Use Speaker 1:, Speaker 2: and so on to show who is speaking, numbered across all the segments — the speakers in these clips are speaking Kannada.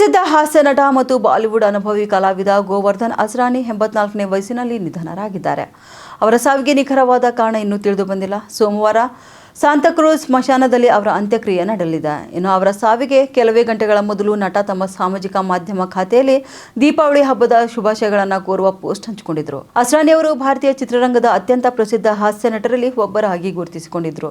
Speaker 1: ಪ್ರಸಿದ್ಧ ಹಾಸ್ಯ ನಟ ಮತ್ತು ಬಾಲಿವುಡ್ ಅನುಭವಿ ಕಲಾವಿದ ಗೋವರ್ಧನ್ ಅಸ್ರಾನಿ ಎಂಬತ್ನಾಲ್ಕನೇ ವಯಸ್ಸಿನಲ್ಲಿ ನಿಧನರಾಗಿದ್ದಾರೆ. ಅವರ ಸಾವಿಗೆ ನಿಖರವಾದ ಕಾರಣ ಇನ್ನೂ ತಿಳಿದು ಬಂದಿಲ್ಲ. ಸೋಮವಾರ ಸಾಂತಾಕ್ರೂಸ್ ಸ್ಮಶಾನದಲ್ಲಿ ಅವರ ಅಂತ್ಯಕ್ರಿಯೆ ನಡೆಯಲಿದೆ. ಇನ್ನು ಅವರ ಸಾವಿಗೆ ಕೆಲವೇ ಗಂಟೆಗಳ ಮೊದಲು ನಟ ತಮ್ಮ ಸಾಮಾಜಿಕ ಮಾಧ್ಯಮ ಖಾತೆಯಲ್ಲಿ ದೀಪಾವಳಿ ಹಬ್ಬದ ಶುಭಾಶಯಗಳನ್ನು ಕೋರುವ ಪೋಸ್ಟ್ ಹಂಚಿಕೊಂಡಿದ್ರು. ಅವರು ಭಾರತೀಯ ಚಿತ್ರರಂಗದ ಅತ್ಯಂತ ಪ್ರಸಿದ್ಧ ಹಾಸ್ಯ ನಟರಲ್ಲಿ ಒಬ್ಬರಾಗಿ ಗುರುತಿಸಿಕೊಂಡಿದ್ರು.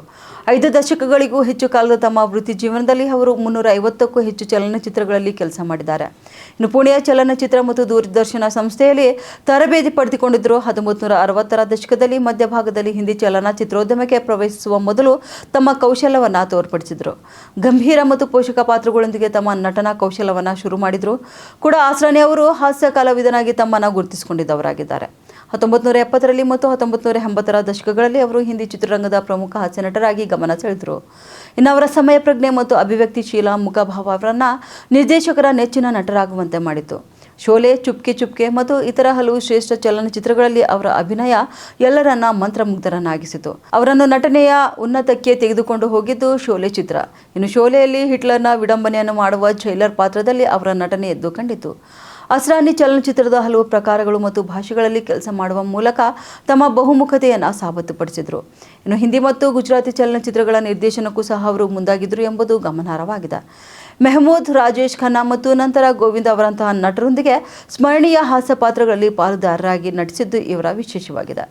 Speaker 1: ಐದು ದಶಕಗಳಿಗೂ ಹೆಚ್ಚು ಕಾಲದ ತಮ್ಮ ವೃತ್ತಿ ಜೀವನದಲ್ಲಿ ಅವರು ಮುನ್ನೂರ ಐವತ್ತಕ್ಕೂ ಹೆಚ್ಚು ಚಲನಚಿತ್ರಗಳಲ್ಲಿ ಕೆಲಸ ಮಾಡಿದ್ದಾರೆ. ಇನ್ನು ಪುಣೆಯ ಚಲನಚಿತ್ರ ಮತ್ತು ದೂರದರ್ಶನ ಸಂಸ್ಥೆಯಲ್ಲಿ ತರಬೇತಿ ಪಡೆದುಕೊಂಡಿದ್ದರು ಹತ್ತೊಂಬತ್ತು ನೂರ ಅರವತ್ತರ ದಶಕದಲ್ಲಿ ಮಧ್ಯಭಾಗದಲ್ಲಿ ಹಿಂದಿ ಚಲನಚಿತ್ರೋದ್ಯಮಕ್ಕೆ ಪ್ರವೇಶಿಸುವ ಮೊದಲು ತಮ್ಮ ಕೌಶಲವನ್ನು ತೋರ್ಪಡಿಸಿದರು. ಗಂಭೀರ ಮತ್ತು ಪೋಷಕ ಪಾತ್ರಗಳೊಂದಿಗೆ ತಮ್ಮ ನಟನಾ ಕೌಶಲವನ್ನು ಶುರು ಮಾಡಿದರು. ಕೂಡ ಆಸ್ರಾಣಿ ಅವರು ಹಾಸ್ಯ ಕಲಾವಿದನಾಗಿ ತಮ್ಮನ್ನು ಗುರುತಿಸಿಕೊಂಡಿದ್ದವರಾಗಿದ್ದಾರೆ. ಹತ್ತೊಂಬತ್ತು ನೂರ ಎಪ್ಪತ್ತರಲ್ಲಿ ಮತ್ತು ಹತ್ತೊಂಬತ್ತು ನೂರ ಎಂಬತ್ತರ ದಶಕಗಳಲ್ಲಿ ಅವರು ಹಿಂದಿ ಚಿತ್ರರಂಗದ ಪ್ರಮುಖ ಹಾಸ್ಯ ನಟರಾಗಿ ಗಮನ ಸೆಳೆದರು. ಇನ್ನು ಅವರ ಸಮಯ ಪ್ರಜ್ಞೆ ಮತ್ತು ಅಭಿವ್ಯಕ್ತಿಶೀಲ ಮುಖಭಾವ ಅವರನ್ನು ನಿರ್ದೇಶಕರ ನೆಚ್ಚಿನ ನಟರಾಗುವಂತೆ ಮಾಡಿತು. ಶೋಲೆ, ಚುಪ್ಕೆ ಚುಪ್ಕೆ ಮತ್ತು ಇತರ ಹಲವು ಶ್ರೇಷ್ಠ ಚಲನಚಿತ್ರಗಳಲ್ಲಿ ಅವರ ಅಭಿನಯ ಎಲ್ಲರನ್ನ ಮಂತ್ರಮುಗ್ಧರನ್ನಾಗಿಸಿತು. ಅವರನ್ನು ನಟನೆಯ ಉನ್ನತಕ್ಕೆ ತೆಗೆದುಕೊಂಡು ಹೋಗಿದ್ದು ಶೋಲೆ ಚಿತ್ರ. ಇನ್ನು ಶೋಲೆಯಲ್ಲಿ ಹಿಟ್ಲರ್ನ ವಿಡಂಬನೆಯನ್ನು ಮಾಡುವ ಜೈಲರ್ ಪಾತ್ರದಲ್ಲಿ ಅವರ ನಟನೆ ಎದ್ದು ಕಂಡಿತು. ಅಸ್ರಾನಿ ಚಲನಚಿತ್ರದ ಹಲವು ಪ್ರಕಾರಗಳು ಮತ್ತು ಭಾಷೆಗಳಲ್ಲಿ ಕೆಲಸ ಮಾಡುವ ಮೂಲಕ ತಮ್ಮ ಬಹುಮುಖತೆಯನ್ನು ಸಾಬೀತುಪಡಿಸಿದರು. ಇನ್ನು ಹಿಂದಿ ಮತ್ತು ಗುಜರಾತಿ ಚಲನಚಿತ್ರಗಳ ನಿರ್ದೇಶನಕ್ಕೂ ಸಹ ಅವರು ಮುಂದಾಗಿದ್ದರು ಎಂಬುದು ಗಮನಾರ್ಹವಾಗಿದೆ. ಮೆಹಮೂದ್, ರಾಜೇಶ್ ಖನ್ನಾ ಮತ್ತು ನಂತರ ಗೋವಿಂದ್ ಅವರಂತಹ ನಟರೊಂದಿಗೆ ಸ್ಮರಣೀಯ ಹಾಸ್ಯ ಪಾತ್ರಗಳಲ್ಲಿ ಪಾಲುದಾರರಾಗಿ ನಟಿಸಿದ್ದು ಇವರ ವಿಶೇಷವಾಗಿದೆ.